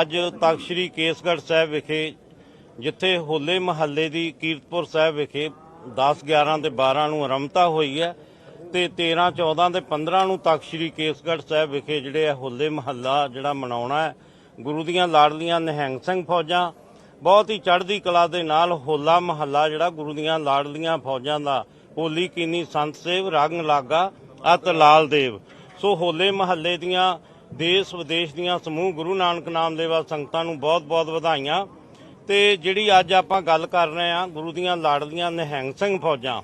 ਅੱਜ ਤਖਤ ਸ੍ਰੀ ਕੇਸਗੜ੍ਹ ਸਾਹਿਬ ਵਿਖੇ, ਜਿੱਥੇ ਹੋਲੇ ਮਹੱਲੇ ਦੀ ਕੀਰਤਪੁਰ ਸਾਹਿਬ ਵਿਖੇ 10 11 ਤੇ 12 ਨੂੰ ਆਰੰਭਤਾ ਹੋਈ ਹੈ ਤੇ 13 14 ਤੇ 15 ਨੂੰ ਤਖਤ ਸ੍ਰੀ ਕੇਸਗੜ੍ਹ ਸਾਹਿਬ ਵਿਖੇ ਜਿਹੜੇ ਆ ਹੋਲੇ ਮਹੱਲਾ ਜਿਹੜਾ ਮਨਾਉਣਾ ਹੈ, ਗੁਰੂ ਦੀਆਂ ਲਾਡਲੀਆਂ ਨਿਹੰਗ ਸਿੰਘ ਫੌਜਾਂ, ਬਹੁਤ ਹੀ ਚੜ੍ਹਦੀ ਕਲਾ ਦੇ ਨਾਲ ਹੋਲਾ ਮਹੱਲਾ ਜਿਹੜਾ ਗੁਰੂ ਦੀਆਂ ਲਾਡਲੀਆਂ ਫੌਜਾਂ ਦਾ, ਹੋਲੀ ਕੀਨੀ ਸੰਤ ਸੇਵ, ਰੰਗ ਲਾਗਾ, ਅਤ ਲਾਲ ਦੇਵ। ਸੋ ਹੋਲੇ ਮਹੱਲੇ ਦੀਆਂ ਦੇਸ਼ ਵਿਦੇਸ਼ ਦੀਆਂ ਸਮੂਹ ਗੁਰੂ ਨਾਨਕ ਨਾਮ ਦੇਵਾ ਸੰਗਤਾਂ ਨੂੰ ਬਹੁਤ-ਬਹੁਤ ਵਧਾਈਆਂ। ਤੇ ਜਿਹੜੀ ਅੱਜ ਆਪਾਂ ਗੱਲ ਕਰ ਰਹੇ ਹਾਂ, ਗੁਰੂ ਦੀਆਂ ਲਾਡਲੀਆਂ ਨਿਹੰਗ ਸਿੰਘ ਫੌਜਾਂ।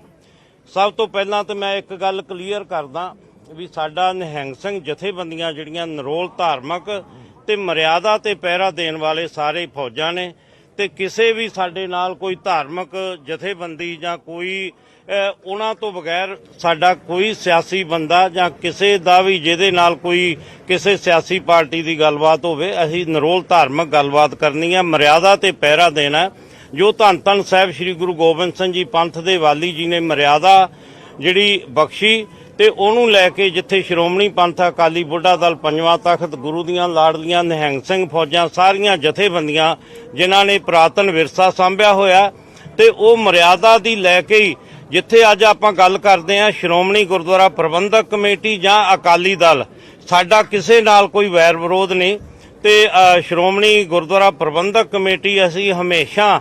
ਸਭ ਤੋਂ ਪਹਿਲਾਂ ਤਾਂ ਮੈਂ ਇੱਕ ਗੱਲ ਕਲੀਅਰ ਕਰਦਾ ਵੀ ਸਾਡਾ ਨਿਹੰਗ ਸਿੰਘ ਜਥੇਬੰਦੀਆਂ ਜਿਹੜੀਆਂ ਨਰੋਲ ਧਾਰਮਿਕ ਤੇ ਮਰਿਆਦਾ ਤੇ ਪਹਿਰਾ ਦੇਣ ਵਾਲੇ ਸਾਰੇ ਫੌਜਾਂ ਨੇ ਤੇ ਕਿਸੇ ਵੀ ਸਾਡੇ ਨਾਲ ਕੋਈ ਧਾਰਮਿਕ ਜਥੇਬੰਦੀ ਜਾਂ ਕੋਈ ਉਹਨਾਂ ਤੋਂ ਬਗੈਰ ਸਾਡਾ ਕੋਈ ਸਿਆਸੀ ਬੰਦਾ ਜਾਂ ਕਿਸੇ ਦਾ ਵੀ ਜਿਹਦੇ ਨਾਲ ਕੋਈ ਕਿਸੇ ਸਿਆਸੀ ਪਾਰਟੀ ਦੀ ਗੱਲਬਾਤ ਹੋਵੇ, ਅਸੀਂ ਨਰੋਲ ਧਾਰਮਿਕ ਗੱਲਬਾਤ ਕਰਨੀ ਹੈ ਮਰਿਆਦਾ ਤੇ ਪਹਿਰਾ ਦੇਣਾ ਹੈ। ਜੋ ਧੰਨ ਧੰਨ ਸਾਹਿਬ ਸ੍ਰੀ ਗੁਰੂ ਗੋਬਿੰਦ ਸਿੰਘ ਜੀ ਪੰਥ ਦੇ ਵਾਲੀ ਜੀ ਨੇ ਮਰਿਆਦਾ ਜਿਹੜੀ ਬਖਸ਼ੀ ਤੇ ਉਹਨੂੰ ਲੈ ਕੇ ਜਿੱਥੇ ਸ਼੍ਰੋਮਣੀ ਪੰਥ ਅਕਾਲੀ ਬੁੱਢਾ ਦਲ ਪੰਜਵਾਂ ਤਖਤ ਗੁਰੂ ਦੀਆਂ ਲਾੜਲੀਆਂ ਨਿਹੰਗ ਸਿੰਘ ਫੌਜਾਂ ਸਾਰੀਆਂ ਜਥੇਬੰਦੀਆਂ, ਜਿਨ੍ਹਾਂ ਨੇ ਪ੍ਰਾਤਨ ਵਿਰਸਾ ਸੰਭਿਆ ਹੋਇਆ, ਤੇ ਉਹ ਮਰਿਆਦਾ ਦੀ ਲੈ ਕੇ ਹੀ ਜਿੱਥੇ ਅੱਜ ਆਪਾਂ ਗੱਲ ਕਰਦੇ ਹਾਂ, ਸ਼੍ਰੋਮਣੀ ਗੁਰਦੁਆਰਾ ਪ੍ਰਬੰਧਕ ਕਮੇਟੀ ਜਾਂ ਅਕਾਲੀ ਦਲ। ਸਾਡਾ ਕਿਸੇ ਨਾਲ ਕੋਈ ਵੈਰ ਵਿਰੋਧ ਨਹੀਂ ਤੇ ਸ਼੍ਰੋਮਣੀ ਗੁਰਦੁਆਰਾ ਪ੍ਰਬੰਧਕ ਕਮੇਟੀ ਅਸੀਂ ਹਮੇਸ਼ਾ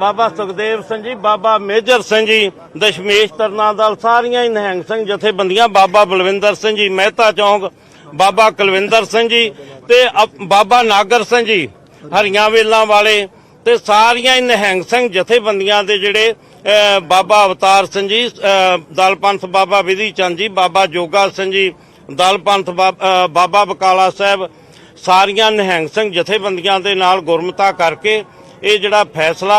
ਬਾਬਾ ਸੁਖਦੇਵ ਸਿੰਘ ਜੀ ਬਾਬਾ ਮੇਜਰ ਸਿੰਘ ਜੀ ਦਸ਼ਮੇਸ਼ ਤਰਨਾ ਦਲ ਸਾਰੀਆਂ ਹੀ ਨਿਹੰਗ ਸਿੰਘ ਜਥੇਬੰਦੀਆਂ ਬਾਬਾ ਬਲਵਿੰਦਰ ਸਿੰਘ ਜੀ ਮਹਿਤਾ ਚੌਂਕ ਬਾਬਾ ਕੁਲਵਿੰਦਰ ਸਿੰਘ ਜੀ ਤੇ ਬਾਬਾ ਨਾਗਰ ਸਿੰਘ ਜੀ ਹਰੀਆਂ ਵੇਲਾਂ ਵਾਲੇ ਤੇ ਸਾਰੀਆਂ ਹੀ ਨਿਹੰਗ ਸਿੰਘ ਜਥੇਬੰਦੀਆਂ ਦੇ ਜਿਹੜੇ ਬਾਬਾ ਅਵਤਾਰ ਸਿੰਘ ਜੀ ਅਹ, ਦਲ ਪੰਥ ਬਾਬਾ ਵਿਧੀ ਚੰਦ ਜੀ ਬਾਬਾ ਜੋਗਾ ਸਿੰਘ ਜੀ ਦਲ ਪੰਥ ਬਾਬਾ ਬਕਾਲਾ ਸਾਹਿਬ ਸਾਰੀਆਂ ਨਿਹੰਗ ਸਿੰਘ ਜਥੇਬੰਦੀਆਂ ਦੇ ਨਾਲ ਗੁਰਮਤਾ ਕਰਕੇ ਇਹ ਜਿਹੜਾ ਫੈਸਲਾ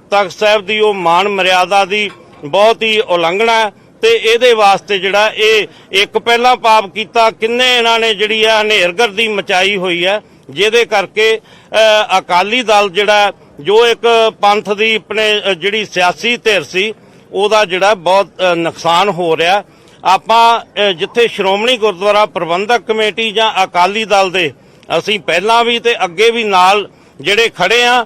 ਤਖਤ ਸਾਹਿਬ ਦੀ ਉਹ ਮਾਨ ਮਰਿਆਦਾ ਦੀ ਬਹੁਤ ਹੀ ਉਲੰਘਣਾ ਹੈ ਤੇ ਇਹਦੇ ਵਾਸਤੇ ਜਿਹੜਾ ਇਹ ਇੱਕ ਪਹਿਲਾਂ ਪਾਪ ਕੀਤਾ, ਕਿੰਨੇ ਇਹਨਾਂ ਨੇ ਜਿਹੜੀ ਆ ਹਨੇਰਗਰਦੀ ਮਚਾਈ ਹੋਈ ਹੈ, ਜਿਹਦੇ ਕਰਕੇ ਅਕਾਲੀ ਦਲ ਜਿਹੜਾ ਜੋ ਇੱਕ ਪੰਥ ਦੀ ਆਪਣੇ ਜਿਹੜੀ ਸਿਆਸੀ ਧਿਰ ਸੀ, ਉਹਦਾ ਜਿਹੜਾ ਬਹੁਤ ਨੁਕਸਾਨ ਹੋ ਰਿਹਾ। ਆਪਾਂ ਜਿੱਥੇ ਸ਼੍ਰੋਮਣੀ ਗੁਰਦੁਆਰਾ ਪ੍ਰਬੰਧਕ ਕਮੇਟੀ ਜਾਂ ਅਕਾਲੀ ਦਲ ਦੇ, ਅਸੀਂ ਪਹਿਲਾਂ ਵੀ ਤੇ ਅੱਗੇ ਵੀ ਨਾਲ ਜਿਹੜੇ ਖੜੇ ਆ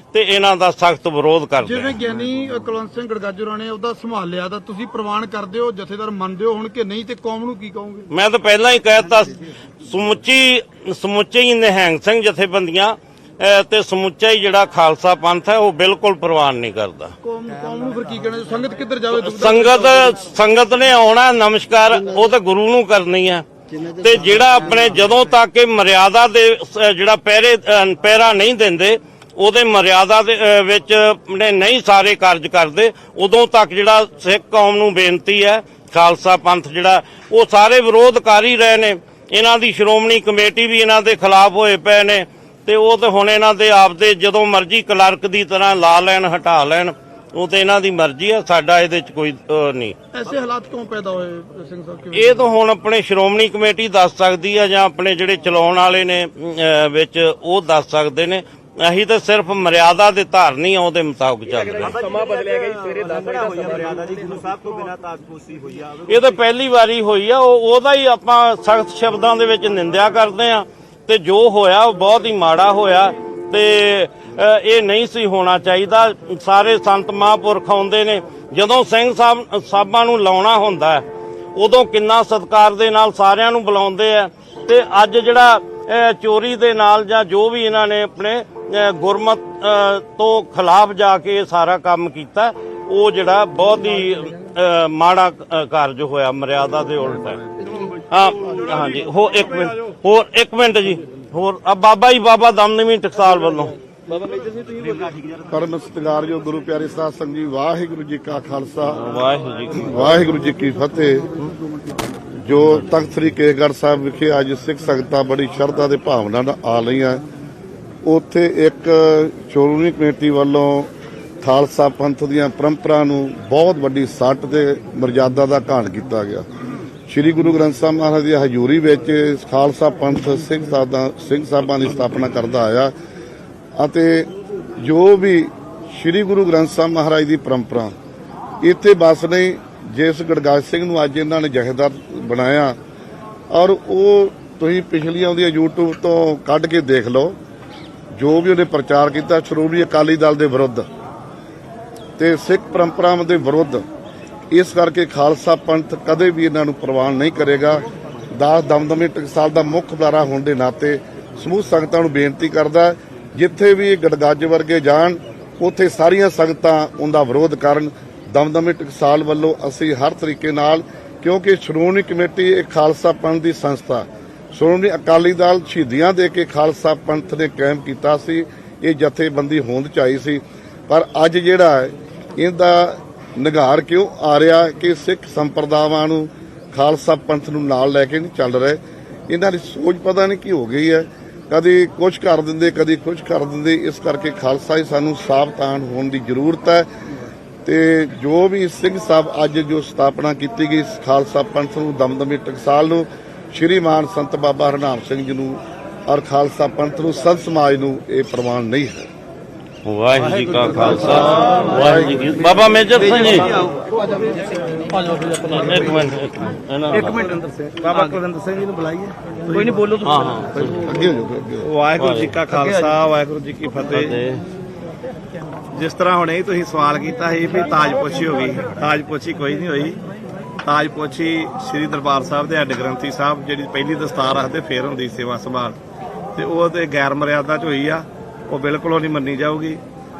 ਤੇ ਇਹਨਾਂ ਦਾ ਸਖਤ ਵਿਰੋਧ ਕਰਦੇ ਜਿਵੇਂ ਗਿਆਨੀ ਕੁਲਵੰਤ ਸਿੰਘ ਗੜਗਾਜੂਰਾ ਨੇ ਉਹਦਾ ਸੰਭਾਲਿਆ ਤਾਂ ਤੁਸੀਂ ਪ੍ਰਵਾਨ ਕਰਦੇ ਹੋ ਜਥੇਦਾਰ ਮੰਨਦੇ ਹੋ ਹੁਣ ਕਿ ਨਹੀਂ ਤੇ ਕੌਮ ਨੂੰ ਕੀ ਕਹੋਗੇ? ਮੈਂ ਤਾਂ ਪਹਿਲਾਂ ਹੀ ਕਹਿਤਾ ਸਮੁੱਚੀ ਸਮੁੱਚੇ ਹੀ ਨਿਹੰਗ ਸਿੰਘ ਜਥੇਬੰਦੀਆਂ ਤੇ ਸਮੁੱਚਾ ਹੀ ਜਿਹੜਾ ਖਾਲਸਾ ਪੰਥ ਹੈ ਉਹ ਬਿਲਕੁਲ ਪ੍ਰਵਾਨ ਨਹੀਂ ਕਰਦਾ। ਕੌਮ ਕੌਮ ਨੂੰ ਫਿਰ ਕੀ ਕਹਿਣਾ ਸੰਗਤ ਕਿੱਧਰ ਜਾਵੇ ਸੰਗਤ ਸੰਗਤ ਨੇ ਆਉਣਾ ਨਮਸਕਾਰ ਉਹ ਤਾਂ ਗੁਰੂ ਨੂੰ ਕਰਨੀ ਹੈ ਤੇ ਜਿਹੜਾ ਆਪਣੇ ਜਦੋਂ ਤੱਕ ਇਹ ਮਰਿਆਦਾ ਦੇ ਜਿਹੜਾ ਪਹਿਰੇ ਪਹਿਰਾ ਨਹੀਂ ਦਿੰਦੇ ਉਹਦੇ ਮਰਿਆਦਾ ਦੇ ਵਿੱਚ ਆਪਣੇ ਨਹੀਂ ਸਾਰੇ ਕਾਰਜ ਕਰਦੇ ਉਦੋਂ ਤੱਕ ਜਿਹੜਾ ਸਿੱਖ ਕੌਮ ਨੂੰ ਬੇਨਤੀ ਹੈ ਖਾਲਸਾ ਪੰਥ ਜਿਹੜਾ ਉਹ ਸਾਰੇ ਵਿਰੋਧ ਕਰ ਹੀ ਰਹੇ ਨੇ। ਇਹਨਾਂ ਦੀ ਸ਼੍ਰੋਮਣੀ ਕਮੇਟੀ ਵੀ ਇਹਨਾਂ ਦੇ ਖਿਲਾਫ ਹੋਏ ਪਏ ਨੇ ਤੇ ਉਹ ਤੇ ਹੁਣ ਇਹਨਾਂ ਦੇ ਆਪਦੇ ਜਦੋਂ ਮਰਜ਼ੀ ਕਲਰਕ ਦੀ ਤਰ੍ਹਾਂ ਲਾ ਲੈਣ ਹਟਾ ਲੈਣ ਉਹ ਤੇ ਇਹਨਾਂ ਦੀ ਮਰਜ਼ੀ ਆ ਸਾਡਾ ਇਹਦੇ 'ਚ ਕੋਈ ਨਹੀਂ। ਐਸੇ ਹਾਲਾਤ ਕਿਉਂ ਪੈਦਾ ਹੋਏ ਸਿੰਘ ਸਾਹਿਬ ਇਹ ਤਾਂ ਹੁਣ ਆਪਣੇ ਸ਼੍ਰੋਮਣੀ ਕਮੇਟੀ ਦੱਸ ਸਕਦੀ ਆ ਜਾਂ ਆਪਣੇ ਜਿਹੜੇ ਚਲਾਉਣ ਵਾਲੇ ਨੇ ਵਿੱਚ ਉਹ ਦੱਸ ਸਕਦੇ ਨੇ। ਅਸੀਂ ਤਾਂ ਸਿਰਫ ਮਰਿਆਦਾ ਦੇ ਧਾਰਨੀ ਆ ਉਹਦੇ ਮੁਤਾਬਕ ਚੱਲਦੇ ਹਾਂ। ਸਮਾਂ ਬਦਲਿਆ ਗਿਆ ਜੀ ਸਵੇਰੇ 10 ਵਜੇ ਦਾ ਮਰਿਆਦਾ ਦੀ ਗੁਰੂ ਸਾਹਿਬ ਤੋਂ ਬਿਨਾਂ ਤਾਜਪੋਸ਼ੀ ਹੋਈ ਆ। ਇਹ ਤਾਂ ਪਹਿਲੀ ਵਾਰੀ ਹੋਈ ਆ ਉਹ ਉਹਦਾ ਹੀ ਆਪਾਂ ਸਖਤ ਸ਼ਬਦਾਂ ਦੇ ਵਿੱਚ ਨਿੰਦਿਆ ਕਰਦੇ ਆ ਤੇ ਜੋ ਹੋਇਆ ਉਹ ਬਹੁਤ ਹੀ ਮਾੜਾ ਹੋਇਆ ਤੇ ਅ, ਇਹ ਨਹੀਂ ਸੀ ਹੋਣਾ ਚਾਹੀਦਾ। ਸਾਰੇ ਸੰਤ ਮਹਾਂਪੁਰਖ ਆਉਂਦੇ ਨੇ। ਜਦੋਂ ਸਿੰਘ ਸਾਹਿਬ ਸਾਹਿਬਾਂ ਨੂੰ ਲਾਉਣਾ ਹੁੰਦਾ ਹੈ, ਉਦੋਂ ਕਿੰਨਾ ਸਤਿਕਾਰ ਦੇ ਨਾਲ ਸਾਰਿਆਂ ਨੂੰ ਬੁਲਾਉਂਦੇ ਆ। ਤੇ ਅੱਜ ਜਿਹੜਾ ਅ, ਚੋਰੀ ਦੇ ਨਾਲ ਜਾਂ ਜੋ ਵੀ ਇਹਨਾਂ ਨੇ ਆਪਣੇ ਗੁਰਮਤ ਤੋਂ ਖਿਲਾਫ ਜਾ ਕੇ ਇਹ ਸਾਰਾ ਕੰਮ ਕੀਤਾ। ਉਹ ਜਿਹੜਾ ਬਹੁਤ ਹੀ ਮਾੜਾ ਕਾਰਜ ਹੋਇਆ ਮਰਿਆਦਾ ਦੇ ਉਲਟ। ਹੈ ਹਾਂ ਹਾਂਜੀ ਹੋ ਇੱਕ ਮਿੰਟ ਹੋਰ ਇੱਕ ਮਿੰਟ ਜੀ ਹੋਰ ਆ ਬਾਬਾ ਜੀ ਬਾਬਾ ਦਮਨਵੀਂ ਟਕਸਾਲ ਵੱਲੋਂ। ਪਰਮ ਸਤਿਕਾਰਯੋਗ ਗੁਰੂ ਪਿਆਰੇ ਸਾਧ ਸੰਗਤ ਜੀ ਵਾਹਿਗੁਰੂ ਜੀ ਕਾ ਖਾਲਸਾ। ਵਾਹਿਗੁਰੂ ਜੀ ਕੀ ਵਾਹਿਗੁਰੂ ਜੀ ਕੀ ਫਤਿਹ। ਜੋ ਤਖਤ ਸ੍ਰੀ ਕੇਸਗੜ੍ਹ ਸਾਹਿਬ ਵਿਖੇ ਅੱਜ ਸਿੱਖ ਸੰਗਤਾਂ ਬੜੀ ਸ਼ਰਧਾ ਦੇ ਭਾਵਨਾ ਨਾਲ ਆ ਰਹੀਆਂ। ਉੱਥੇ ਇੱਕ ਸ਼੍ਰੋਮਣੀ ਕਮੇਟੀ ਵੱਲੋਂ ਖਾਲਸਾ ਪੰਥ ਦੀਆਂ ਪਰੰਪਰਾ ਨੂੰ ਬਹੁਤ ਵੱਡੀ ਸੱਟ ਤੇ ਮਰਜ਼ਾਦਾ ਦਾ ਘਾਣ ਕੀਤਾ ਗਿਆ। ਸ੍ਰੀ ਗੁਰੂ ਗ੍ਰੰਥ ਸਾਹਿਬ ਮਹਾਰਾਜ ਦੀ ਹਜ਼ੂਰੀ ਵਿੱਚ ਖਾਲਸਾ ਪੰਥ ਸਿੰਘ ਸਾਹਿਬਾਂ ਸਿੰਘ ਸਾਹਿਬਾਂ ਦੀ ਸਥਾਪਨਾ ਕਰਦਾ ਆਇਆ ਅਤੇ ਜੋ ਵੀ ਸ੍ਰੀ ਗੁਰੂ ਗ੍ਰੰਥ ਸਾਹਿਬ ਮਹਾਰਾਜ ਦੀ ਪਰੰਪਰਾ, ਇੱਥੇ ਬਸ ਨਹੀਂ, ਜਿਸ ਗੜਗਾਜ ਸਿੰਘ ਨੂੰ ਅੱਜ ਇਹਨਾਂ ਨੇ ਜਥੇਦਾਰ ਬਣਾਇਆ ਔਰ ਉਹ ਤੁਸੀਂ ਪਿਛਲੀਆਂ ਉਹਦੀਆਂ YouTube ਤੋਂ ਕੱਢ ਕੇ ਦੇਖ ਲਓ। ਜੋ ਵੀ ਉਹਨੇ ਪ੍ਰਚਾਰ ਕੀਤਾ, ਸ਼੍ਰੋਮਣੀ ਅਕਾਲੀ ਦਲ ਦੇ ਵਿਰੁੱਧ ਤੇ ਸਿੱਖ ਪਰੰਪਰਾਵਾਂ ਦੇ ਵਿਰੁੱਧ, ਇਸ ਕਰਕੇ ਖਾਲਸਾ ਪੰਥ ਕਦੇ ਵੀ ਇਹਨਾਂ ਨੂੰ ਪ੍ਰਵਾਨ ਨਹੀਂ ਕਰੇਗਾ। ਦਾਸ ਦਮਦਮੇ ਟਕਸਾਲ ਦਾ ਮੁੱਖ ਬੁਲਾਰਾ ਹੋਣ ਦੇ ਨਾਤੇ ਸਮੂਹ ਸੰਗਤਾਂ ਨੂੰ ਬੇਨਤੀ ਕਰਦਾ ਜਿੱਥੇ ਵੀ ਗੜਗੱਜ ਵਰਗੇ ਜਾਣ, ਉੱਥੇ ਸਾਰੀਆਂ ਸੰਗਤਾਂ ਉਹਦਾ ਵਿਰੋਧ ਕਰਨ। ਦਮਦਮੇ ਟਕਸਾਲ ਵੱਲੋਂ ਅਸੀਂ ਹਰ ਤਰੀਕੇ ਨਾਲ, ਕਿਉਂਕਿ ਸ਼੍ਰੋਮਣੀ ਕਮੇਟੀ ਇੱਕ ਖਾਲਸਾ ਪੰਥ ਦੀ ਸੰਸਥਾ ਸ਼੍ਰੋਮਣੀ ਅਕਾਲੀ ਦਲ ਸ਼ਹੀਦੀਆਂ ਦੇ ਕੇ ਖਾਲਸਾ ਪੰਥ ਨੇ ਕਾਇਮ ਕੀਤਾ ਸੀ, ਇਹ ਜਥੇਬੰਦੀ ਹੋਂਦ ਚ ਆਈ ਸੀ। ਪਰ ਅੱਜ ਜਿਹੜਾ ਇਹਦਾ ਨਿਗਾਰ ਕਿਉਂ ਆ ਰਿਹਾ ਕਿ ਸਿੱਖ ਸੰਪਰਦਾਵਾਂ ਨੂੰ ਖਾਲਸਾ ਪੰਥ ਨੂੰ ਨਾਲ ਲੈ ਕੇ ਨਹੀਂ ਚੱਲ ਰਹੇ? ਇਹਨਾਂ ਦੀ ਸੋਚ ਪਤਾ ਨਹੀਂ ਕੀ ਹੋ ਗਈ ਹੈ। ਕਦੀ ਕੁਝ ਕਰ ਦਿੰਦੇ, ਕਦੀ ਕੁਝ ਕਰ ਦਿੰਦੇ, ਇਸ ਕਰਕੇ ਖਾਲਸਾ ਹੀ ਸਾਨੂੰ ਸਾਵਧਾਨ ਹੋਣ ਦੀ ਜ਼ਰੂਰਤ ਹੈ। ਤੇ ਜੋ ਵੀ ਸਿੰਘ ਸਾਹਿਬ ਅੱਜ ਜੋ ਸਥਾਪਨਾ ਕੀਤੀ ਗਈ, ਖਾਲਸਾ ਪੰਥ ਨੂੰ ਦਮਦਮੀ ਟਕਸਾਲ ਨੂੰ ਸ਼੍ਰੀ ਮਾਨ ਸੰਤ ਬਾਬਾ ਹਰਨਾਮ ਸਿੰਘ ਜੀ ਨੂੰ ਔਰ ਖਾਲਸਾ ਪੰਥ ਨੂੰ ਸੰਤ ਸਮਾਜ ਨੂੰ ਇਹ ਪ੍ਰਵਾਨ ਨਹੀਂ ਹੈ। ਵਾਹਿਗੁਰੂ ਜੀ ਕਾ ਖਾਲਸਾ। ਵਾਹਿਗੁਰੂ ਜੀ ਕੀ ਬਾਬਾ ਮੇਜਰ ਸਿੰਘ ਜੀ। ਇੱਕ ਮਿੰਟ। ਇੱਕ ਮਿੰਟ ਇਹਨਾਂ ਇੱਕ ਮਿੰਟ ਅੰਦਰ ਸੇ। ਬਾਬਾ ਕੁਲਵਿੰਦਰ ਸਿੰਘ ਜੀ ਨੂੰ ਬੁਲਾਈਏ। ਕੋਈ ਨਹੀਂ ਬੋਲੋ ਹਾਂ ਹਾਂ ਅੱਗੇ ਹੋ ਜਾਓ ਅੱਗੇ ਹੋ ਜਾਓ। ਵਾਹਿਗੁਰੂ ਜੀ ਕਾ ਖਾਲਸਾ ਵਾਹਿਗੁਰੂ ਜੀ ਕੀ ਫਤਿਹ। ਜਿਸ ਤਰ੍ਹਾਂ ਹੁਣੇ ਹੀ ਤੁਸੀਂ ਸਵਾਲ ਕੀਤਾ ਸੀ ਵੀ ਤਾਜਪੋਸ਼ੀ ਹੋ ਗਈ। ਤਾਜਪੋਸ਼ੀ ਕੋਈ ਨਹੀਂ ਹੋਈ। ਤਾਜਪੋਸ਼ੀ ਸ੍ਰੀ ਦਰਬਾਰ ਸਾਹਿਬ ਦੇ ਹੈੱਡ ਗ੍ਰੰਥੀ ਸਾਹਿਬ, ਜਿਹੜੀ ਪਹਿਲੀ ਦਸਤਾਰ ਰੱਖਦੇ ਫੇਰ ਹੁੰਦੀ ਸੇਵਾ ਸੰਭਾਲ। ਤੇ ਉਹ ਤੇ ਗੈਰ ਮਰਿਆਦਾ ਚ ਹੋਈ ਆ, ਉਹ ਬਿਲਕੁਲ ਉਹ ਨਹੀਂ ਮੰਨੀ ਜਾਊਗੀ।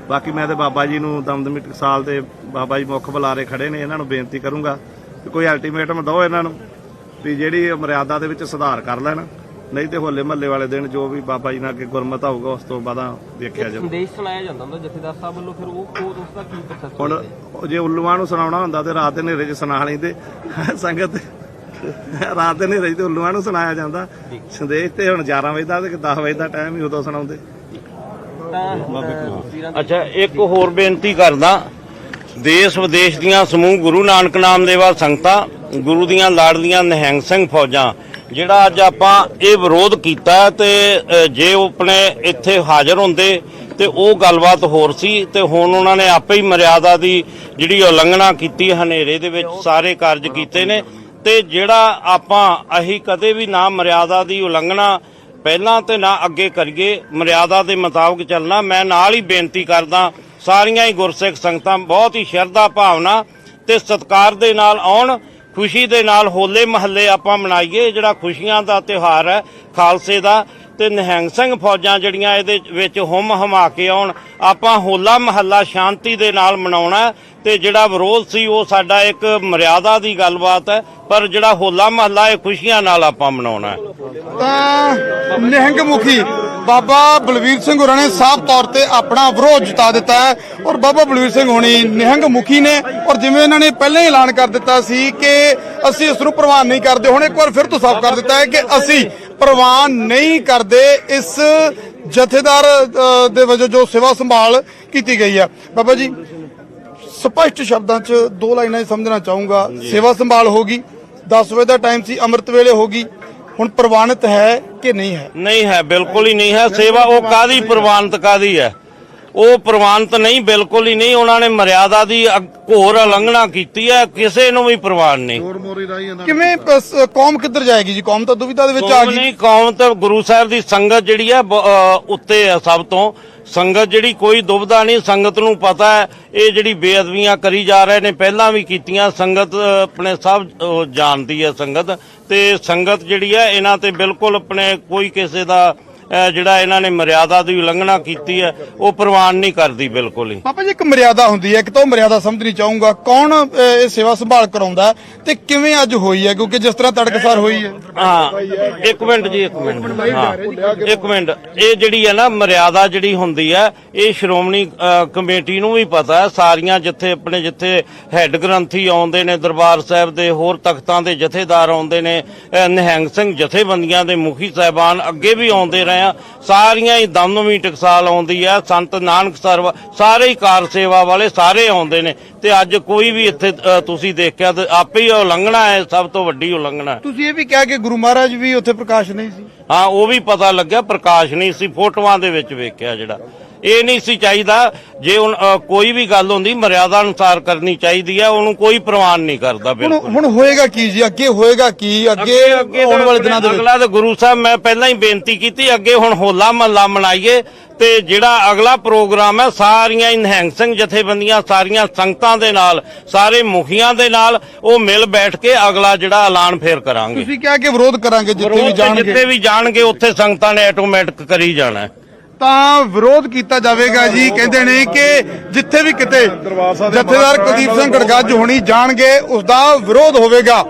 ਬਾਕੀ ਮੈਂ ਤੇ ਬਾਬਾ ਜੀ ਨੂੰ ਦਮਦਮੀ ਟਕਸਾਲ ਤੇ ਬਾਬਾ ਜੀ ਮੁੱਖ ਬੁਲਾਰੇ ਖੜੇ ਨੇ, ਇਹਨਾਂ ਨੂੰ ਬੇਨਤੀ ਕਰੂੰਗਾ ਕਿ ਕੋਈ ਅਲਟੀਮੇਟਮ ਦਿਓ ਇਹਨਾਂ ਨੂੰ, ਵੀ ਜਿਹੜੀ ਮਰਿਆਦਾ ਦੇ ਵਿੱਚ ਸੁਧਾਰ ਕਰ ਲੈਣ। ਨਹੀਂ ਤੇ ਹੋਲੇ ਮਹੱਲੇ ਵਾਲੇ ਦਿਨ ਜੋ ਵੀ ਬਾਬਾ ਜੀ ਨਾਲ ਅੱਗੇ ਗੁਰਮਤ ਹੋਊਗਾ ਉਸ ਤੋਂ ਬਾਅਦ ਦੇਖਿਆ ਜਾਊ। ਸੰਦੇਸ਼ ਸੁਣਾਇਆ ਜਾਂਦਾ ਹੁੰਦਾ ਜਥੇਦਾਰ ਸਾਹਿਬ ਵੱਲੋਂ ਫਿਰ ਉਹ ਉਹ ਉਸ ਦਾ ਕੀ ਪ੍ਰੋਸੈਸ ਹੁਣ ਜੇ ਉੱਲੂਆਂ ਨੂੰ ਸੁਣਾਉਣਾ ਹੁੰਦਾ ਤੇ ਰਾਤ ਦੇ ਹਨੇਰੇ 'ਚ ਸੁਣਾ ਲੈਂਦੇ ਸੰਗਤ ਰਾਤ ਦੇ ਹਨੇਰੇ 'ਚ ਤੇ ਉੱਲੂਆਂ ਨੂੰ ਸੁਣਾਇਆ ਜਾਂਦਾ। ਸੰਦੇਸ਼ ਤੇ ਹੁਣ 11 ਵਜੇ ਦਾ ਤੇ 10 ਵਜੇ ਦਾ ਟਾਈਮ ਹੀ ਉਦੋਂ ਸੁਣਾਉਂਦੇ। ਅੱਛਾ ਇੱਕ ਹੋਰ ਬੇਨਤੀ ਕਰਦਾ। ਦੇਸ਼ ਵਿਦੇਸ਼ ਦੀਆਂ ਸਮੂਹ ਗੁਰੂ ਨਾਨਕ ਨਾਮ ਦੇਵਾ ਸੰਗਤਾਂ ਗੁਰੂ ਦੀਆਂ ਲਾੜਲੀਆਂ ਨਿਹੰਗ ਸਿੰਘ ਫੌਜਾਂ ਜਿਹੜਾ ਅੱਜ ਆਪਾਂ ਇਹ ਵਿਰੋਧ ਕੀਤਾ ਤੇ ਜੇ ਉਹ ਆਪਣੇ ਇੱਥੇ ਹਾਜ਼ਰ ਹੁੰਦੇ ਤੇ ਉਹ ਗੱਲਬਾਤ ਹੋਰ ਸੀ ਤੇ ਹੁਣ ਉਹਨਾਂ ਨੇ ਆਪੇ ਹੀ ਮਰਿਆਦਾ ਦੀ ਜਿਹੜੀ ਉਲੰਘਣਾ ਕੀਤੀ ਹਨੇਰੇ ਦੇ ਵਿੱਚ ਸਾਰੇ ਕਾਰਜ ਕੀਤੇ ਨੇ ਤੇ ਜਿਹੜਾ ਆਪਾਂ ਅਹੀ ਕਦੇ ਵੀ ਨਾ ਮਰਿਆਦਾ ਦੀ ਉਲੰਘਣਾ ਪਹਿਲਾਂ ਤੇ ਨਾ ਅੱਗੇ ਕਰੀਏ, ਮਰਿਆਦਾ ਦੇ ਮੁਤਾਬਕ ਚੱਲਣਾ, ਮੈਂ ਨਾਲ ਹੀ ਬੇਨਤੀ ਕਰਦਾ, ਸਾਰੀਆਂ ਹੀ ਗੁਰਸਿੱਖ ਸੰਗਤਾਂ, ਬਹੁਤ ਹੀ ਸ਼ਰਧਾ ਭਾਵਨਾ ਤੇ ਸਤਿਕਾਰ ਦੇ ਨਾਲ ਆਉਣ ਖੁਸ਼ੀ ਦੇ ਨਾਲ ਹੋਲੇ ਮਹੱਲੇ ਆਪਾਂ ਮਨਾਈਏ ਜਿਹੜਾ ਖੁਸ਼ੀਆਂ ਦਾ ਤਿਉਹਾਰ ਹੈ ਖਾਲਸੇ ਦਾ। ਤੇ ਨਿਹੰਗ ਸਿੰਘ ਫੌਜਾਂ ਜਿਹੜੀਆਂ ਇਹਦੇ ਵਿੱਚ ਹੁਮ ਹਮਾ ਕੇ ਆਉਣ, ਆਪਾਂ ਹੋਲਾ ਮਹੱਲਾ ਸ਼ਾਂਤੀ ਦੇ ਨਾਲ ਮਨਾਉਣਾ ਤੇ ਜਿਹੜਾ ਵਿਰੋਧ ਸੀ ਉਹ ਸਾਡਾ ਇੱਕ ਮਰਿਆਦਾ ਦੀ ਗੱਲਬਾਤ ਹੈ, ਪਰ ਜਿਹੜਾ ਹੋਲਾ ਮਹੱਲਾ ਇਹ ਖੁਸ਼ੀਆਂ ਨਾਲ ਆਪਾਂ ਮਨਾਉਣਾ ਤਾਂ ਨਿਹੰਗ ਮੁਖੀ ਬਾਬਾ ਬਲਵੀਰ ਸਿੰਘ ਹੋਰਾਂ ਨੇ ਸਾਫ਼ ਤੌਰ ਤੇ ਆਪਣਾ ਵਿਰੋਧ ਜਤਾ ਦਿੱਤਾ ਹੈ ਔਰ ਬਾਬਾ ਬਲਵੀਰ ਸਿੰਘ ਹੋਣੀ ਨਿਹੰਗ ਮੁਖੀ ਨੇ ਔਰ ਜਿਵੇਂ ਇਹਨਾਂ ਨੇ ਪਹਿਲਾਂ ਹੀ ਐਲਾਨ ਕਰ ਦਿੱਤਾ ਸੀ ਕਿ ਅਸੀਂ ਇਸ ਨੂੰ ਪ੍ਰਵਾਨ ਨਹੀਂ ਕਰਦੇ, ਹੁਣ ਇੱਕ ਵਾਰ ਫਿਰ ਤੋਂ ਸਾਫ਼ ਕਰ ਦਿੱਤਾ ਹੈ ਕਿ ਅਸੀਂ ਪ੍ਰਵਾਨ ਨਹੀਂ ਕਰਦੇ ਇਸ ਜਥੇਦਾਰ ਦੇ ਵਜੋਂ ਜੋ ਸੇਵਾ ਸੰਭਾਲ ਕੀਤੀ ਗਈ ਹੈ ਬਾਬਾ ਜੀ ਸਪਸ਼ਟ ਸ਼ਬਦਾਂ 'ਚ ਦੋ ਲਾਈਨਾਂ ਸਮਝਣਾ ਚਾਹੂੰਗਾ। ਸੇਵਾ ਸੰਭਾਲ ਹੋਗੀ 10 ਵਜੇ ਦਾ ਟਾਈਮ ਸੀ ਅੰਮ੍ਰਿਤ ਵੇਲੇ ਹੋਗੀ ਹੁਣ ਪ੍ਰਵਾਨਿਤ ਹੈ ਕਿ ਨਹੀਂ ਹੈ? ਨਹੀਂ ਹੈ ਬਿਲਕੁਲ ਹੀ ਨਹੀਂ ਹੈ। ਸੇਵਾ ਉਹ ਕਾਦੀ ਪ੍ਰਵਾਨਤ ਕਾਦੀ ਹੈ? ਉਹ ਪ੍ਰਵਾਨਤ ਨਹੀਂ ਬਿਲਕੁਲ ਹੀ ਨਹੀਂ। ਉਹਨਾਂ ਨੇ ਮਰਿਆਦਾ ਦੀ ਅਗ- ਘੋਰ ਉਲੰਘਣਾ ਕੀਤੀ ਹੈ। ਕਿਸੇ ਨੂੰ ਵੀ ਪ੍ਰਵਾਨ ਨਹੀਂ। ਹੋਰ ਮੋਰੀ ਰਾਈ ਇਹਨਾਂ ਕਿਵੇਂ ਕੌਮ ਕਿੱਧਰ ਜਾਏਗੀ ਜੀ? ਕੌਮ ਤਾਂ ਦੁਵਿਧਾ ਦੇ ਵਿੱਚ ਆ ਕੌਮ ਗਈ। ਨਹੀਂ ਕੌਮ ਤੇ ਗੁਰੂ ਸਾਹਿਬ ਦੀ ਸੰਗਤ ਜਿਹੜੀ ਹੈ ਬ- ਅ, ਉੱਤੇ ਹੈ ਸਭ ਤੋਂ। ਸੰਗਤ ਜਿਹੜੀ ਕੋਈ ਦੁਬਦਾ ਨਹੀਂ ਸੰਗਤ ਨੂੰ ਪਤਾ ਹੈ ਇਹ ਜਿਹੜੀ ਬੇਅਦਬੀਆਂ ਕਰੀ ਜਾ ਰਹੇ ਨੇ ਪਹਿਲਾਂ ਵੀ ਕੀਤੀਆਂ ਸੰਗਤ ਅ, ਆਪਣੇ ਸਭ ਅ, ਜਾਣਦੀ ਹੈ ਸੰਗਤ। ਤੇ ਸੰਗਤ ਜਿਹੜੀ ਹੈ ਇਹਨਾਂ ਤੇ ਬਿਲਕੁਲ ਆਪਣੇ ਕੋਈ ਕਿਸੇ ਦਾ ਜਿਹੜਾ ਇਹਨਾਂ ਨੇ ਮਰਿਆਦਾ ਦੀ ਉਲੰਘਣਾ ਕੀਤੀ ਹੈ ਉਹ ਪ੍ਰਵਾਨ ਨਹੀਂ ਕਰਦੀ ਬਿਲਕੁਲ ਹੀ। ਪਾਪਾ ਜੀ ਇੱਕ ਮਰਿਆਦਾ ਹੁੰਦੀ ਹੈ ਇੱਕ ਤਾਂ ਉਹ ਮਰਿਆਦਾ ਸਮਝਣੀ ਚਾਹੂੰਗਾ। ਕੌਣ ਇਹ ਸੇਵਾ ਸੰਭਾਲ ਕਰਾਉਂਦਾ ਤੇ ਕਿਵੇਂ ਅੱਜ ਹੋਈ ਹੈ? ਕਿਉਂਕਿ ਜਿਸ ਤਰ੍ਹਾਂ ਤੜਕਸਾਰ ਹੋਈ ਹੈ। ਹਾਂ ਇੱਕ ਮਿੰਟ ਜੀ ਇੱਕ ਮਿੰਟ। ਹਾਂ ਇੱਕ ਮਿੰਟ। ਇਹ ਜਿਹੜੀ ਹੈ ਨਾ ਮਰਿਆਦਾ ਜਿਹੜੀ ਹੁੰਦੀ ਹੈ ਇਹ ਸ਼੍ਰੋਮਣੀ ਕਮੇਟੀ ਨੂੰ ਵੀ ਪਤਾ ਹੈ। ਸਾਰੀਆਂ ਜਿੱਥੇ ਆਪਣੇ ਜਿੱਥੇ ਹੈੱਡ ਗ੍ਰੰਥੀ ਆਉਂਦੇ ਨੇ ਦਰਬਾਰ ਸਾਹਿਬ ਦੇ ਹੋਰ ਤਖਤਾਂ ਦੇ ਜਥੇਦਾਰ ਆਉਂਦੇ ਨੇ ਨਿਹੰਗ ਸਿੰਘ ਜਥੇਬੰਦੀਆਂ ਦੇ ਮੁਖੀ ਸਾਹਿਬਾਨ ਅੱਗੇ ਵੀ ਆਉਂਦੇ ਰਹੇ ਆ ਸਾਰੀਆਂ ਹੀ ਦਮਦਮੀ ਟਕਸਾਲ ਆਉਂਦੀ ਹੈ ਸੰਤ ਨਾਨਕ ਸਰਵ ਸਾਰੇ ਹੀ ਕਾਰ ਸੇਵਾ ਵਾਲੇ ਸਾਰੇ ਆਉਂਦੇ ਨੇ। ਤੇ ਅੱਜ ਕੋਈ ਵੀ ਇੱਥੇ ਅ, ਤੁਸੀਂ ਦੇਖਿਆ ਤੇ ਆਪੇ ਹੀ ਉਲੰਘਣਾ ਹੈ ਸਭ ਤੋਂ ਵੱਡੀ ਉਲੰਘਣਾ। ਹੈ ਤੁਸੀਂ ਇਹ ਵੀ ਕਿਹਾ ਕਿ ਗੁਰੂ ਮਹਾਰਾਜ ਵੀ ਉੱਥੇ ਪ੍ਰਕਾਸ਼ ਨਹੀਂ ਸੀ? ਹਾਂ ਉਹ ਵੀ ਪਤਾ ਲੱਗਿਆ ਪ੍ਰਕਾਸ਼ ਨਹੀਂ ਸੀ ਫੋਟੋਆਂ ਦੇ ਵਿੱਚ ਵੇਖਿਆ ਜਿਹੜਾ। ਇਹ ਨਹੀਂ ਸੀ ਚਾਹੀਦਾ ਜੇ ਹੁਣ ਕੋਈ ਵੀ ਗੱਲ ਹੁੰਦੀ ਮਰਿਆਦਾ ਅਨੁਸਾਰ ਕਰਨੀ ਚਾਹੀਦੀ ਹੈ ਉਹਨੂੰ ਕੋਈ ਪ੍ਰਵਾਨ ਨਹੀਂ ਕਰਦਾ ਬਿਲਕੁਲ। ਹੁਣ ਹੋਏਗਾ ਕੀ ਜੀ? ਅੱਗੇ ਹੋਏਗਾ ਕੀ? ਅੱਗੇ ਆਉਣ ਵਾਲੇ ਦਿਨਾਂ ਦੇ ਵਿੱਚ। ਅਗਲਾ ਤਾਂ ਗੁਰੂ ਸਾਹਿਬ ਮੈਂ ਪਹਿਲਾਂ ਹੀ ਬੇਨਤੀ ਕੀਤੀ ਅੱਗੇ ਹੁਣ ਹੋਲਾ ਮਹੱਲਾ ਮਨਾਈਏ ਤੇ ਜਿਹੜਾ ਅਗਲਾ ਪ੍ਰੋਗਰਾਮ ਹੈ ਸਾਰੀਆਂ ਸਿੰਘ ਜਥੇਬੰਦੀਆਂ ਸਾਰੀਆਂ ਸੰਗਤਾਂ ਦੇ ਨਾਲ ਸਾਰੇ ਮੁਖੀਆਂ ਦੇ ਨਾਲ ਉਹ ਮਿਲ ਬੈਠ ਕੇ ਅਗਲਾ ਜਿਹੜਾ ਐਲਾਨ ਫੇਰ ਕਰਾਂਗੇ। ਤੁਸੀਂ ਕਿਹਾ ਕਿ ਵਿਰੋਧ ਕਰਾਂਗੇ ਜਿੱਥੇ ਵੀ ਜਾਣਗੇ। ਜਿੱਥੇ ਵੀ ਜਾਣਗੇ ਉੱਥੇ ਸੰਗਤਾਂ ਨੇ ਆਟੋਮੈਟਿਕ ਕਰੀ ਜਾਣਾ। ਤਾਂ ਵਿਰੋਧ ਕੀਤਾ ਜਾਵੇਗਾ ਜੀ। ਕਹਿੰਦੇ ਨੇ ਕਿ ਜਿੱਥੇ ਵੀ ਕਿਤੇ ਜਥੇਦਾਰ ਕੁਲਦੀਪ ਸਿੰਘ ਗੜਗੱਜ ਹੋਣੀ ਜਾਣਗੇ ਉਸ ਦਾ ਵਿਰੋਧ ਹੋਵੇਗਾ।